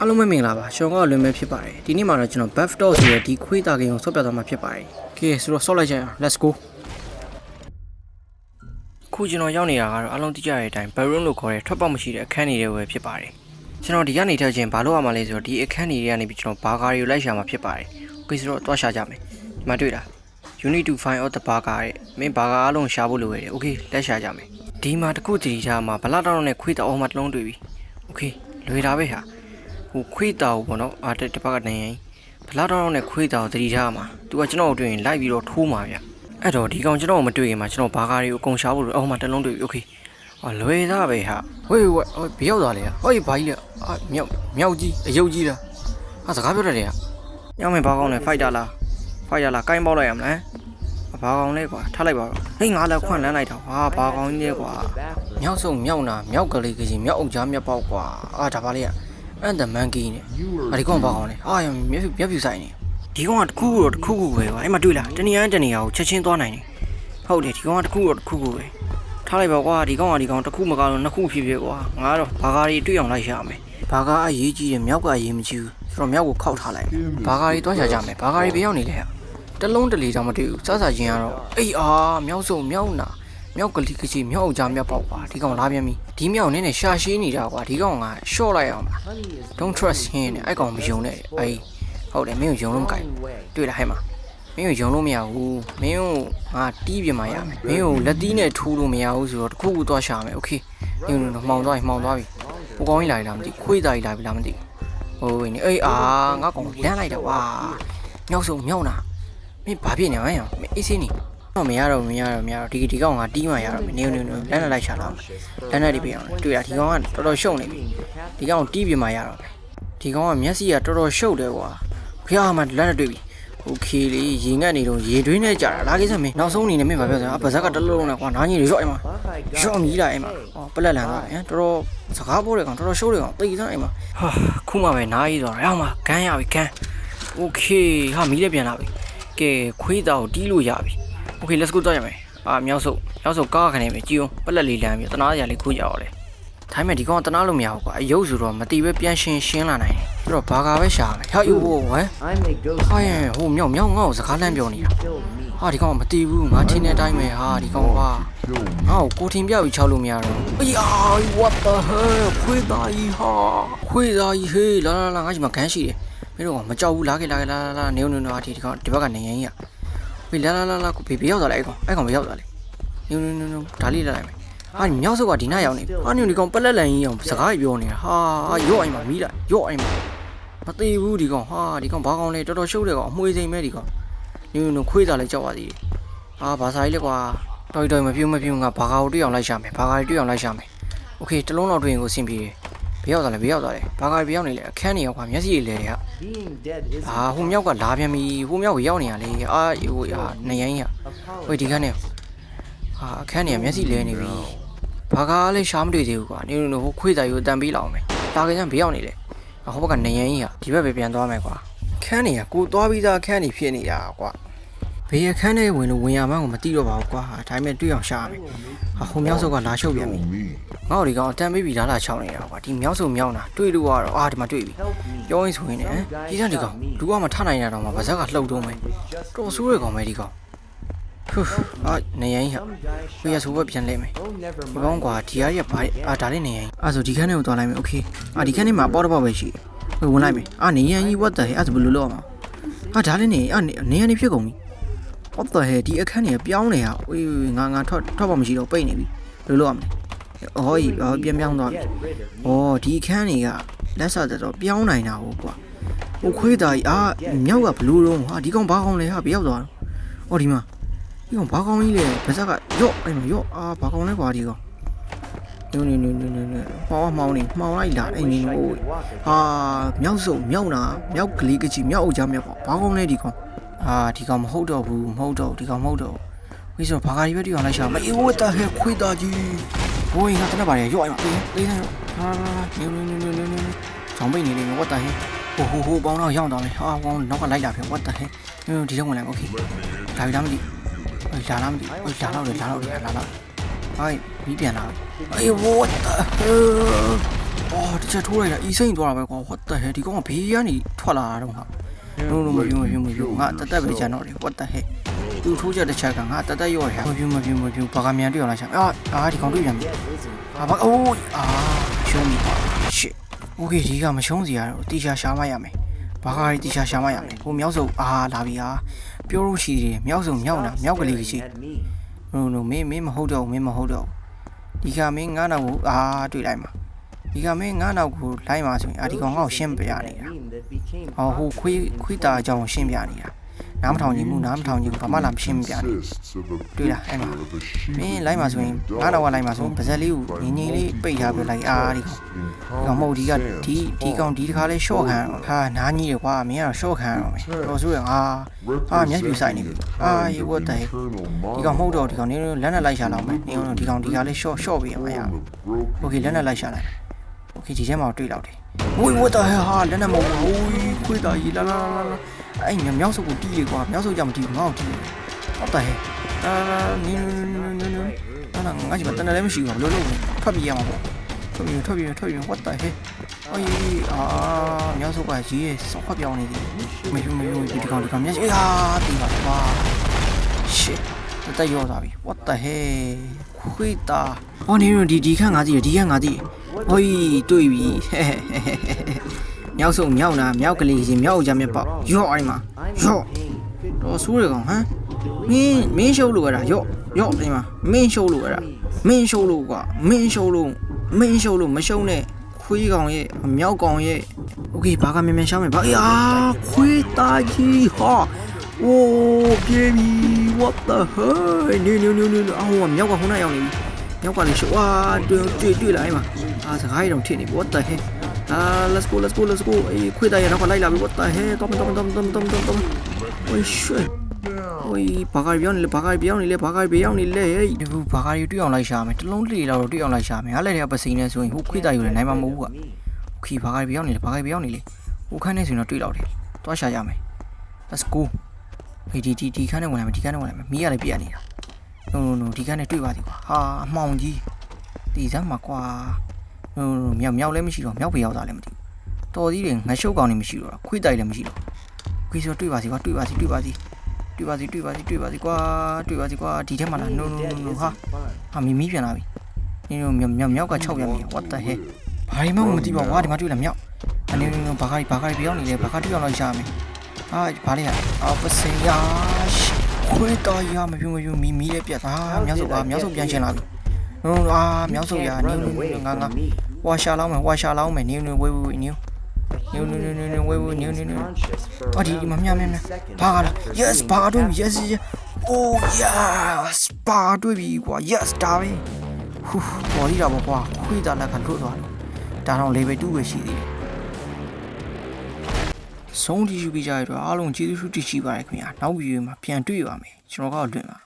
အားလုံးပဲမင်္ဂလာပါကျွန်တော်ကလွင်ပဲဖြစ်ပါတယ်ဒီနေ့မှာတော့ကျွန်တော် buff dot ဆိုတဲ့ဒီခွေးတာကိန်းကိုဆော့ပြသွားမှာဖြစ်ပါတယ်ကဲဆိုတော့ဆော့လိုက်ကြရအောင် let's go ခုကျွန်တော်ရောက်နေတာကတော့အားလုံးသိကြတဲ့အတိုင်း baron လို့ခေါ်တဲ့ထွက်ပေါက်မရှိတဲ့အခန်းကြီးတွေပဲဖြစ်ပါတယ်ကျွန်တော်ဒီကနေထွက်ချင်းဘာလို့ရမှာလဲဆိုတော့ဒီအခန်းကြီးတွေကနေပြီးကျွန်တော်ဘာဂါတွေကိုလိုက်ရှာမှာဖြစ်ပါတယ်ကဲဆိုတော့တွားရှာကြမယ်ဒီမှာတွေ့တာ you need to find out the burger တဲ့မင်းဘာဂါအားလုံးရှာဖို့လိုရတယ် okay လက်ရှာကြမယ်ဒီမှာတခုတည်းထားမှာဘလာတောင်းနဲ့ခွေးတောင်းအောင်မှတလုံးတွေ့ပြီ okay လွယ်တာပဲဟာ ဟိုခွေးတာကိုပေါ့နော်အာတက်တစ်ပတ်ကနေရင်ဘလာတော့နဲ့ခွေးတာကိုတတိထားမှာသူကကျွန်တော်ကိုတွေ့ရင်လိုက်ပြီးတော့ထိုးမှာဗျအဲ့တော့ဒီကောင်ကျွန်တော်ကိုမတွေ့ရင်မှကျွန်တော်ဘာကားတွေကိုအကုန်ရှာဖို့လို့အော်မှတစ်လုံးတွေ့ပြီโอเคအော်လွယ်သားပဲဟာဝေးဝေးဟိုဘရောက်သွားလေဟောဒီဘာကြီးလဲအာမြောက်မြောက်ကြီးအယုတ်ကြီးလားဟာစကားပြောတတ်တယ်ဟာညောင်းမင်းဘာကောင်းလဲဖိုက်တာလားဖိုက်တာလားကိုင်းပေါက်လိုက်ရမလားဘာကောင်လဲကွာထားလိုက်ပါတော့ဟေးငါလည်းခွန့်လန်းလိုက်တာဟာဘာကောင်ကြီးလဲကွာမြောက်စုံမြောက်နာမြောက်ကလေးကကြီးမြောက်အုပ်ကြားမြောက်ပေါက်ကွာအာဒါပါလေက အဲ့ ဒါမန်ကီနဲ့အဒီကောင်ဘာကောင်လဲအာမျက်ဖြူမျက်ဖြူဆိုင်နေဒီကောင်ကတခုခုတော့တခုခုပဲကွာအဲ့မှာတွေ့လားတနေရန်တနေရကိုချက်ချင်းသွားနိုင်တယ်ဟုတ်တယ်ဒီကောင်ကတခုတော့တခုခုပဲထားလိုက်ပါကွာဒီကောင်ကဒီကောင်တခုမကတော့နှစ်ခုဖြစ်ဖြစ်ကွာငါတော့ဘာကာတွေတွေ့အောင်လိုက်ရမယ်ဘာကာအရေးကြီးတယ်မြောက်ကအရေးမကြီးဘူးဆိုတော့မြောက်ကိုခောက်ထားလိုက်ဘာကာတွေတွားချကြမယ်ဘာကာတွေဘယ်ရောက်နေလဲဟာတလုံးတလီတောင်မတွေ့ဘူးစစချင်းကတော့အေးအာမြောက်စုံမြောက်နာ မြောက်ကလေးကကြီးမြောက်အောင်ကြားမြောက်ပေါက်ကွာဒီကောင်လာပြန်ပြီဒီမြောက်နည်းနည်းရှာရှင်းနေတာကွာဒီကောင်ကရှော့လိုက်အောင်ပါ don't trust him နဲ့အဲ့ကောင်မယုံနဲ့အေးဟုတ်တယ်မင်းကိုယုံလို့မကိုင်တွေ့လားဟဲ့မှာမင်းကိုယုံလို့မရဘူးမင်းကိုငါတီးပြမှာရမယ်မင်းကိုလက်သီးနဲ့ထိုးလို့မရဘူးဆိုတော့တစ်ခုခုသွားရှာမယ်โอเคညညမှောင်သွားပြီမှောင်သွားပြီဟိုကောင်ကြီးလာပြီလားမသိခွေးသားကြီးလာပြီလားမသိဟိုနေအေးအာငါကောင်လမ်းလိုက်တာကွာမြောက်စုံမြောက်နာမင်းဘာဖြစ်နေမလဲမင်းအေးစင်းနေ တော့ မရတော့မရတော့မရတော့ဒီဒီကောင်ကတီးမှရတော့မနေနေနေလမ်းနဲ့လိုက်ရှာလာလမ်းနဲ့ဒီပြအောင်တွေ့ရဒီကောင်ကတော်တော်ရှုံနေပြီဒီကောင်တီးပြမှရတော့ဒီကောင်ကမျက်စိကတော်တော်ရှုပ်တယ်ကွာဖျားမှလမ်းနဲ့တွေ့ပြီโอเคလေရေငတ်နေတော့ရေတွင်းနဲ့ကြာတာလာကိစ္စမင်းနောက်ဆုံးအနေနဲ့မင်းဘာပြောစမ်းအပါဇက်ကတလုံးလုံးနဲ့ကွာနားကြီးတွေရော့အိမ်မှာရော့မြည်လာအိမ်မှာဟောပလက်လန်သွားတယ်ဟမ်တော်တော်စကားပိုးတယ်ကောင်တော်တော်ရှုပ်တယ်ကောင်တိတ်စမ်းအိမ်မှာဟာခုမှပဲနားကြီးသွားတယ်အောင်မှာဂန်းရပြီဂန်းโอเคဟာမီးလည်းပြန်လာပြီကဲခွေးသားကိုတီးလို့ရပြီ Okay let's go တော့ရမယ်အာမြောက်စုပ်မြောက်စုပ်ကားခနေမယ်ကြည်အောင်ပက်လက်လေးလမ်းပြီးတနာရလေးခိုးကြအောင်လေဒါမှမဟုတ်ဒီကောင်တနာလို့မရဘူးကွာအယုတ်ဆိုတော့မတီးပဲပြန်ရှင်ရှင်းလာနိုင်တယ်ပြီးတော့ဘာကာပဲရှာမယ်ဟာယူဟိုဝမ်ဟာရဟိုမြောက်မြောက်ငါ့ကိုစကားလမ်းပြောနေတာဟာဒီကောင်မတီးဘူးငါထင်းတဲ့အတိုင်းပဲဟာဒီကောင်ကွာငါ့ကိုကိုထင်ပြပြီးချောက်လို့မရတော့အေးအာ what the hell ခွေးသားကြီးဟာခွေးသားကြီးဟေးလာလာလာငါ့ဒီမှာခန်းရှိတယ်မင်းတို့ကမကြောက်ဘူးလာခဲ့လာခဲ့လာလာနေုံနေုံတော့ဒီကောင်ဒီဘက်ကနေရင်ကြီးอ่ะ ဝေးလာလာလာလာကိုဘေဘေရောက်သွားလိုက်အဲ့ကောင်အဲ့ကောင်မရောက်သွားလေနူနူနူနူဒါလေးလာလိုက်မယ်ဟာမြောက်စုပ်ကဒီနားရောက်နေဟာနူဒီကောင်ပလက်လန်ကြီးအောင်စကားပြောနေတာဟာရော့အိမ်မှာမီးလိုက်ရော့အိမ်မှာမသေးဘူးဒီကောင်ဟာဒီကောင်ဘာကောင်လဲတော်တော်ရှုပ်တယ်ကောင်အမွှေးစိမ်မဲဒီကောင်နူနူခွေးသားလည်းကြောက်ပါသေးတယ်ဟာဘာသာကြီးလဲကွာတော်တော်မပြုံးမပြုံးငါဘာကာကိုတွေ့အောင်လိုက်ရှာမယ်ဘာကာတွေ့အောင်လိုက်ရှာမယ်โอเคတလုံးတော့တွေ့ရင်ကိုအဆင်ပြေတယ် ဘေးရောက်သွားလဲဘေးရောက်သွားတယ်ဘာကာဘေးရောက်နေလဲအခန်းနေရောက်ကွာမျက်စိရည်လဲတဲ့ဟာ Being dead is အာဟိုမြောက်ကလာပြန်ပြီဟိုမြောက်ကိုရောက်နေရလေအာဟိုအာနေရင်ရဝေးဒီကနေ့ဟာအခန်းနေမျက်စိလဲနေပြီဘာကားလဲရှားမတွေ့သေးဘူးကွာနေနေဟိုခွေးသားကြီးကိုတန်ပေးလောက်မယ်တာကင်းဘေးရောက်နေလေဟိုဘက်ကနေရင်ကြီးဟာဒီဘက်ပဲပြန်သွားမယ်ကွာခန်းနေကကိုသွားပြီးသားအခန်းနေဖြစ်နေတာကွာ ဘေးအခန်းထဲဝင်လို့ဝင်ရမှန်းကိုမသိတော့ပါဘူးကွာဒါပေမဲ့တွေ့အောင်ရှာရမယ်ဟာဟိုမြောက်စုပ်ကလာရှုပ်ပြန်ပြီငါ့တို့ဒီကောင်အတန်ပေးပြီးလာလာချောင်းနေတာကွာဒီမြောက်စုပ်မြောက်တာတွေ့လို့ကတော့အာဒီမှာတွေ့ပြီ help me. ပြောရင်ဆိုရင်လည်းဒီကဒီကောင်လူကမထနိုင်ရတော့မှဗဇက်ကလှုပ်တော့မယ်တော်ဆိုးရကောင်ပဲဒီကောင်ဟူးအာနေရင်ဟာ Some guy ပြရဆိုဘပြန်လဲမယ် Oh, never ဒီကောင် mind. ကွာဒီအားရပါအာဒါလေးနေရင်အာဆိုဒီခန်းထဲကိုသွားလိုက်မယ်โอเคအာဒီခန်းထဲမှာပေါ့တော့ပေါ့ပဲရှိတယ်ဟိုဝင်လိုက်မယ်အာနေရင်ကြီး what the hell အဲ့ဒါဘယ်လိုလုပ်အောင်အာဒါလေးနေအာနေရင်နေဖြစ်ကုန်ပြီ what the hell ဒီအခန်းကြီးပြောင်းနေတာဝေးငါငါထွက်ထွက်ပါမရှိတော့ပိတ်နေပြီဘယ်လိုလုပ်ရမလဲအော်ဟေးပြန်ပြောင်းသွားပြီ Get rid of me. အော်ဒီအခန်းတွေကလက်ဆက်တော့ပြောင်းနိုင်တာဟုတ်ကွာဟိုခွေးသားကြီးအာမြောက်ကဘလူးတော့ဟာဒီကောင်ဘာကောင်လဲဟာဘယ်ရောက်သွားတော့အော်ဒီမှာဒီကောင်ဘာကောင်ကြီးလဲဗဇက်ကရော့အဲ့မှာရော့အာဘာကောင်လဲကွာဒီကောင်နူနူနူနူနူနူမောင်းမောင်းနေမောင်းလိုက်လာအဲ့နေဟိုဟာမြောက်စုံမြောက်နာမြောက်ကလေးကကြီးမြောက်အုပ်ကြားမြောက်ပေါ့ဘာကောင်လဲဒီကောင် အာဒီကောင်မဟုတ်တော့ဘူးမဟုတ်တော့ဒီကောင်မဟုတ်တော့ဝိဆိုဘာကာကြီးပဲဒီကောင်လိုက်ရှာမအေးဝတ်တာဟဲခွေးသားကြီးဘိုးရင်ကတနက်ပါလေရော့အဲ့မှာတေးတေးနေရောဟာလာလာနူနူနူနူနူနူချောင်းပိတ်နေနေဝတ်တာဟဲဟိုဟိုဟိုပေါင်းတော့ရောက်သွားမယ်ဟာပေါင်းနောက်ကလိုက်လာပြီဝတ်တာဟဲနူဒီတော့ဝင်လိုက်โอเคဒါပြီလားမသိအေးလာလားမသိအေးလာတော့လေလာတော့လေလာတော့ဟိုင်းပြီးပြန်လာအေး what the hell အော်တစ်ချက်ထိုးလိုက်တာအီစိမ့်သွားတာပဲကွာ what the hell ဒီကောင်ကဘေးကနေထွက်လာတာတော့ဟာ no no မပြူမပြူမပြူငါတသက်ပဲကျန်တော့တယ် what the hell သူထိုးချက်တစ်ချက်ကငါတသက်ရော့ရမပြူမပြူမပြူဘာကမြန်တွေ့အောင်လားရှာအာအာဒီကောင်တွေ့ပြန်ပြီအာဘာအိုးအာရှုံးပြီ shit okay ဒီကမရှုံးစီရတော့တီရှာရှာမရမယ်ဘာကရီတီရှာရှာမရမယ်ဟိုမြောက်စုံအာလာပြီဟာပြောလို့ရှိတယ်မြောက်စုံမြောက်တာမြောက်ကလေးရှိ no no မင်းမင်းမဟုတ်တော့ဘူးမင်းမဟုတ်တော့ဘူးဒီကမင်းငါးနောက်ကိုအာတွေ့လိုက်မှာ ဒီကမင်းငါးနောက်ကိုလိုက်မှာဆိုရင်အာဒီကောင်ငါ့ကိုရှင်းပြရနေတာဟောဟိုခွေးခွေးตาအကြောင်းကိုရှင်းပြနေတာနားမထောင်ချင်ဘူးနားမထောင်ချင်ဘူးဘာမှလာမရှင်းပြနေတွေ့လားအဲ့မှာမင်းလိုက်မှာဆိုရင်ငါးနောက်ကလိုက်မှာဆိုရင်ပါဇက်လေးကိုငင်းငင်းလေးပိတ်ထားပြလိုက်အာဒီကောင်ဒီကောင်မဟုတ်ဒီကဒီဒီကောင်ဒီတခါလေးရှော့ခံဟာနားကြီးတယ်ကွာမင်းကတော့ရှော့ခံရတော့မယ်တော်ဆိုရင်အာအာမျက်ပြူဆိုင်နေပြီအာရေဝတ်တယ် ဒီကောင်မဟုတ်တော့ဒီကောင်နင်းလက်နဲ့လိုက်ရှာတော့မယ်နင်းတို့ဒီကောင်ဒီကလေး short short ပေးရမှာရโอเคလက်နဲ့လိုက်ရှာလိုက် โอเคဒီထဲမှာတွေ့တော့တယ်ဝိဝတ်တော့ဟာလက်နဲ့မဟုတ်ဘူးခွေးတာကြီးလာလာလာလာအဲ့မြောက်စုပ်ကိုတီးရကွာမြောက်စုပ်ကြမတီးဘူးငါ့ကိုတီးဟုတ်တယ်အာနင်းနင်းနင်းဟာငါ့ချင်မတန်းလည်းမရှိဘူးဘလို့လို့ထွက်ပြေးရမှာပေါ့ထွက်ပြေးထွက်ပြေးထွက်ပြေး what the hell အေးအာမြောက်စုပ်ကရေးရစောက်ခွက်ပြောင်းနေတယ်မယူမယူဒီကောင်ဒီကောင်မျက်စိအာတီးပါကွာ shit တက်ရောသွားပြီ what the hell ခွေးတာဟောနေရဒီဒီခန့်ငါကြည့်ရဒီခန့်ငါကြည့် ဟိုးတွေ့ပြီမြောက်ဆုံးမြောက်နာမြောက်ကလေးရှင်မြောက်ကြမြက်ပေါ့ရော့အိုင်မှာရော့တော့ဆိုးရကောင်ဟမ်မင်းမင်းရှုပ်လို့ရတာရော့ရော့အိမ်မှာမင်းရှုပ်လို့ရတာမင်းရှုပ်လို့ကွာမင်းရှုပ်လို့မင်းရှုပ်လို့မရှုံနဲ့ခွေးကောင်ရဲ့မြောက်ကောင်ရဲ့โอเคဘာကမြန်မြန်ရှောင်းမယ်ဘာအာခွေးသားကြီးဟာ โอ้ပြေပြီ what the hell နေနေနေနေအော်မြောက်ကခုနရောက်နေပြီ မြောက်ကလည်းရှောဝါတွေ့တွေ့တွေ့လာအိမ်မှာအာစကားရတော့ထစ်နေ what the hell အာ let's go let's go let's go အေးခွေးသားရနောက်ကလိုက်လာပြီ what the hell တော့တော့တော့တော့တော့တော့တော့ oh shit โอ้ยဘာကပြောင်းနေလဲဘာကပြောင်းနေလဲဘာကပြောင်းနေလဲဟေးဒီဘူးဘာကတွေ့အောင်လိုက်ရှာမယ်တလုံးလေတော့တွေ့အောင်လိုက်ရှာမယ်ဟာလည်းတည်းကပစိနေဆိုရင်ဟိုခွေးသားယူနေနိုင်မှာမဟုတ်ဘူးကโอเคဘာကပြောင်းနေလဲဘာကပြောင်းနေလဲဟိုခန်းနေဆိုရင်တော့တွေ့တော့တယ်တွားရှာကြမယ် let's go ဒီဒီဒီဒီခန်းနဲ့ဝင်လာမယ်ဒီခန်းနဲ့ဝင်လာမယ်မီးရလည်းပြတ်နေတာ no no no ဒီခန်းနဲ့တွေ့ပါသေးကွာဟာအမှောင်ကြီးဒီစမ်းမှာကွာ no no no မြောက်မြောက်လည်းမရှိတော့မြောက်ပြရောက်တာလည်းမသိဘူးတော်သေးတယ်ငါရှုပ်ကောင်နေမရှိတော့ခွေးတိုင်လည်းမရှိတော့ခွေးဆိုတွေ့ပါစီကွာတွေ့ပါစီတွေ့ပါစီတွေ့ပါစီတွေ့ပါစီတွေ့ပါစီကွာတွေ့ပါစီကွာဒီထဲမှာလား no no no no ဟာဟာမီမီးပြန်လာပြီနင်တို့မြောက်မြောက်မြောက်က6ပြန်ပြီ what the hell ဘာမှမသိပါဘူးဟာဒီမှာတွေ့လာမြောက်အနေနဲ့ဘာခါဘာခါပြောင်းနေလဲဘာခါတွေ့အောင်လောက်ရှာမယ်အာဘာလဲအော်ပစင်ယာ ခွေးတော်ရမပြူမပြူမီမီလေးပြတ်တာမြောက်စုပ်ပါမြောက်စုပ်ပြန်ချင်လာပြီနုံအာမြောက်စုပ်ရနင်းနင်းငါငါဝါရှာလောင်းမယ်ဝါရှာလောင်းမယ်နင်းနင်းဝေးဝေးနင်းနင်းနင်းနင်းနင်းဝေးဝေးနင်းနင်းနင်းအော်ဒီမမြမမြဘာကလား yes ဘာတွေ့ပြီ yes yes oh yes ဘာတွေ့ပြီကွာ yes ဒါပဲဟူပေါ်ရတာပေါ့ကွာခွေးတာလက်ကလွတ်သွားတယ်ဒါတော့ level 2ပဲရှိသေးတယ် ဆုံးတီးယူပေးကြရတော့အားလုံးကျေးဇူးတင်ရှိပါတယ်ခင်ဗျာနောက်ဗီဒီယိုမှာပြန်တွေ့ပါမယ်ကျွန်တော်ကတော့လွင်ပါ